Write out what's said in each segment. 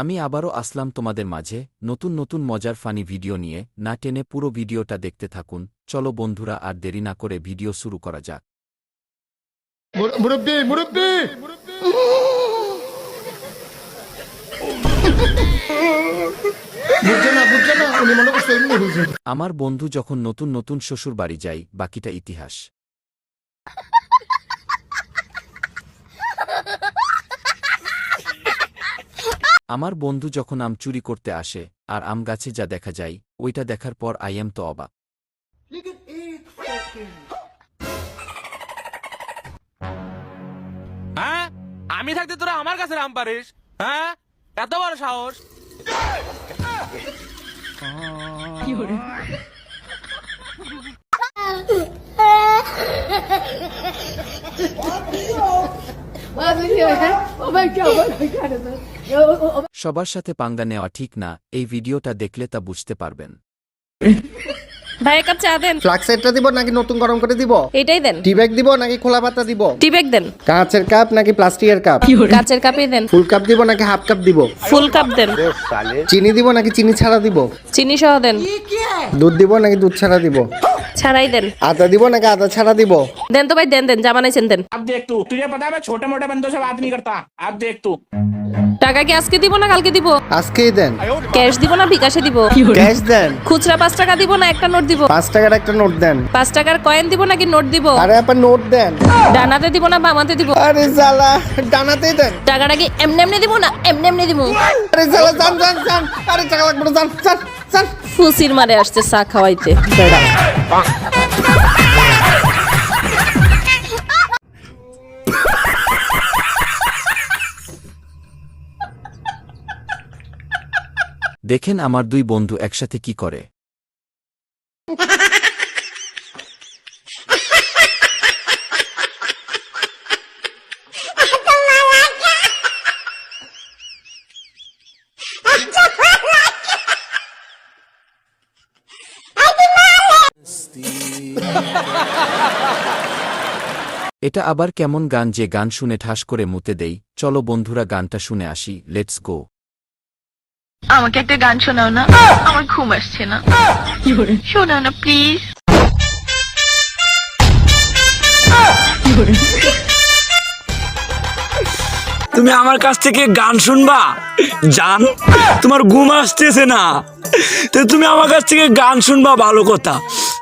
আমি আবারও আসলাম তোমাদের মাঝে নতুন নতুন মজার ফানি ভিডিও নিয়ে। না টেনে পুরো ভিডিওটা দেখতে থাকুন। চলো বন্ধুরা আর দেরি না করে ভিডিও শুরু করা যাক। মুরব্বি মুরব্বি! আমার বন্ধু যখন নতুন নতুন শ্বশুর বাড়ি যাই বাকিটা ইতিহাস। আমার বন্ধু যখন আম চুরি করতে আসে আর আম গাছে যা দেখা যায় ওইটা দেখার পর আই এম তো অবাক। হ্যাঁ? আমি থাকতে তোরা আমার কাছে রাম পারিস? হ্যাঁ? এত বড় সাহস। সবার সাথে পাঙ্গা নেওয়া ঠিক না এই ভিডিওটা দেখলে তা বুঝতে পারবেন। ভাই এক কাপ চা দেন। দিব নাকি নতুন গরম করে দিব? এটাই দেন। টি ব্যাগ দিব নাকি খোলা পাতা দিব? টি ব্যাগ দেন। কাঁচের কাপ নাকি প্লাস্টিকের কাপ? কাচের কাপই দেন। ফুল কাপ দিব নাকি হাফ কাপ দিব? ফুল কাপ দেন। চিনি দিব নাকি চিনি ছাড়া দিব? চিনি সহ দেন দুধ দিব নাকি দুধ ছাড়া দিব? ছাড়াই দেন আদা দিব নাকি আদা ছাড়া দিব দেন তো ভাই দেন দেন যা বানাইছেন দেন अब देख तू तुझे पता है मैं छोटे मोटे बंदों से बात नहीं करता अब देख तू টাকা কি আজকে দিব না কালকে দিব আজকেই দেন ক্যাশ দিব না বিকাশে দিব ক্যাশ দেন খুচরা পাঁচ টাকা দিব না একটা নোট দিব পাঁচ টাকার একটা নোট দেন পাঁচ টাকার কয়েন দিব নাকি নোট দিব আরে আপনার নোট দেন ডানাতে দিব না বামাতে দিব আরে জ্বালা ডানাতেই দেন টাকাটা কি এমনি এমনি দিব না এমনি এমনি দিব আরে জ্বালা জান জান জান আরে টাকা লাগবে না জান জান জান ফুসির মারে আসছে চা খাওয়াইতে বেড়া। দেখেন আমার দুই বন্ধু একসাথে কি করে এটা আবার কেমন গান যে গান শুনে ঠাস করে মুতে দেই চলো বন্ধুরা গানটা শুনে আসি লেটস গো আমাকে একটা গান শোনাও না আমার ঘুম আসছে না। শোনাও না প্লিজ তুমি আমার কাছ থেকে গান শুনবা? জান তোমার ঘুম আসতেছে না। তো তুমি আমার কাছ থেকে গান শুনবা ভালো কথা।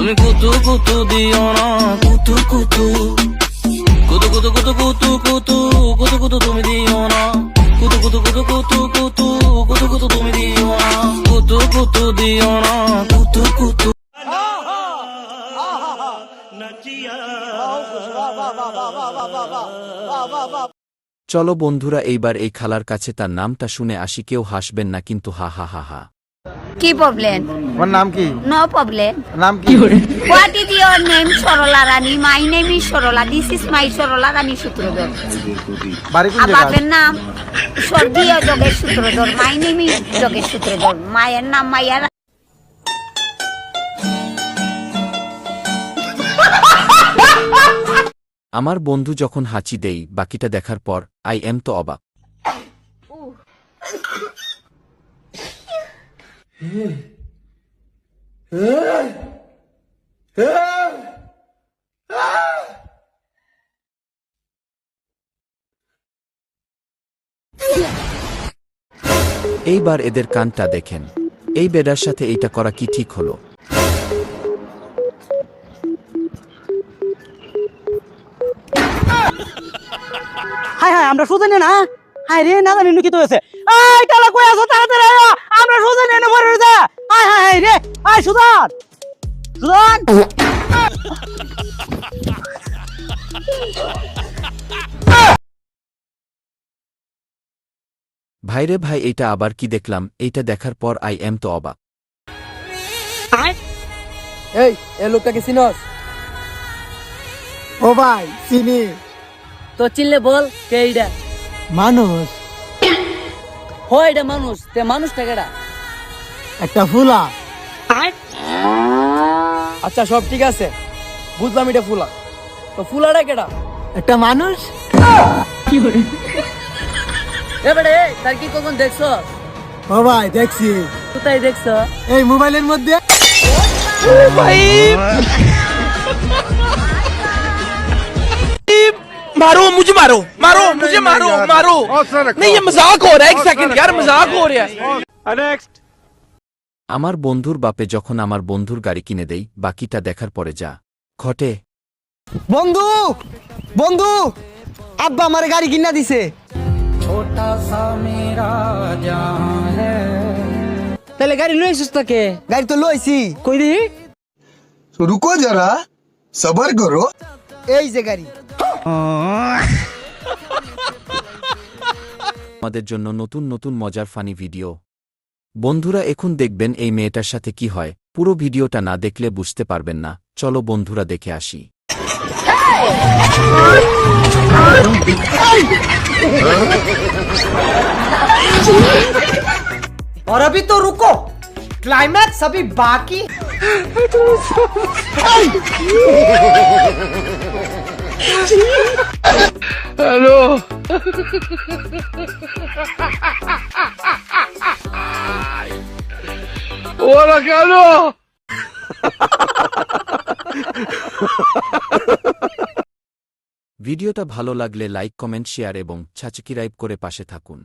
তুমি কুতু কুতু দিও না কুতু কুতু কুতু কুতু কুতু কুতু কুতু কুতু কুতু তুমি দিও না কুতু কুতু কুতু কুতু কুতু কুতু কুতু তুমি দিও না কুতু কুতু দিও না কুতু কুতু চলো বন্ধুরা এইবার এই খালার কাছে তার নামটা শুনে আসি কেউ হাসবেন না কিন্তু হা হা হা হা কি প্রবলেম আমার নাম কি? নো প্রবলেম নাম কি? What is your name Sarala Rani my name is Sarala this is my Sarala Rani Sutradhar বাড়ি কোন আর বাপের নাম স্বর্গীয় Jogesh Sutradhar my name is Jogesh Sutradhar মায়ের নাম মাইয়া আমার বন্ধু যখন হাঁচি দেই বাকিটা দেখার পর আই এম তো অবাক। এইবার এদের কানটা দেখেন। এই বেডার সাথে এইটা করা কি ঠিক হলো? হাই হাই আমরা সুজনে না হাই রে না জানি কি তো হয়েছে? আই কালা কই আছো? তাড়াতাড়ি আয়। আমরা সুজনে না মরে যা। হাই হাই হাই রে। আই সুদান সুদান ভাইরে ভাই এইটা আবার কি দেখলাম? এইটা দেখার পর আই এম তো অবাক। এই এ লোকটাকে চিনস? ও ভাই চিনি। তো চিনলে বল কে এইটা মানুষ। হয় এটা মানুষ তে মানুষটা কেডা? একটা ফুলা। আচ্ছা সব ঠিক আছে। বুঝলাম এটা ফুলা। তো ফুলাটা কেডা? একটা মানুষ? এবারে তার কি কখন দেখছ? ও ভাই দেখছি। কোথায় দেখছ? এই মোবাইলের মধ্যে। मारो मुझे मारो मारो मुझे मारो मारो नहीं ये मजाक हो रहा है एक सेकंड यार मजाक हो रहा है আমার বন্ধুর বাপে যখন আমার বন্ধুর গাড়ি কিনে দেই বাকিটা দেখার পরে যা ঘটে বন্ধু বন্ধু আব্বা আমার গাড়ি কিনা দিছে তাহলে গাড়ি লইছিস তাকে গাড়ি তো লইছি কই দি রুকো যারা সবার করো এই যে গাড়ি আমাদের জন্য নতুন নতুন মজার ফানি ভিডিও বন্ধুরা এখন দেখবেন এই মেয়েটার সাথে কি হয় পুরো ভিডিওটা না দেখলে বুঝতে পারবেন না চলো বন্ধুরা দেখে আসি और अभी तो रुको क्लाइमैक्स अभी बाकी ভিডিওটা ভালো লাগলে লাইক কমেন্ট শেয়ার এবং সাবস্ক্রাইব করে পাশে থাকুন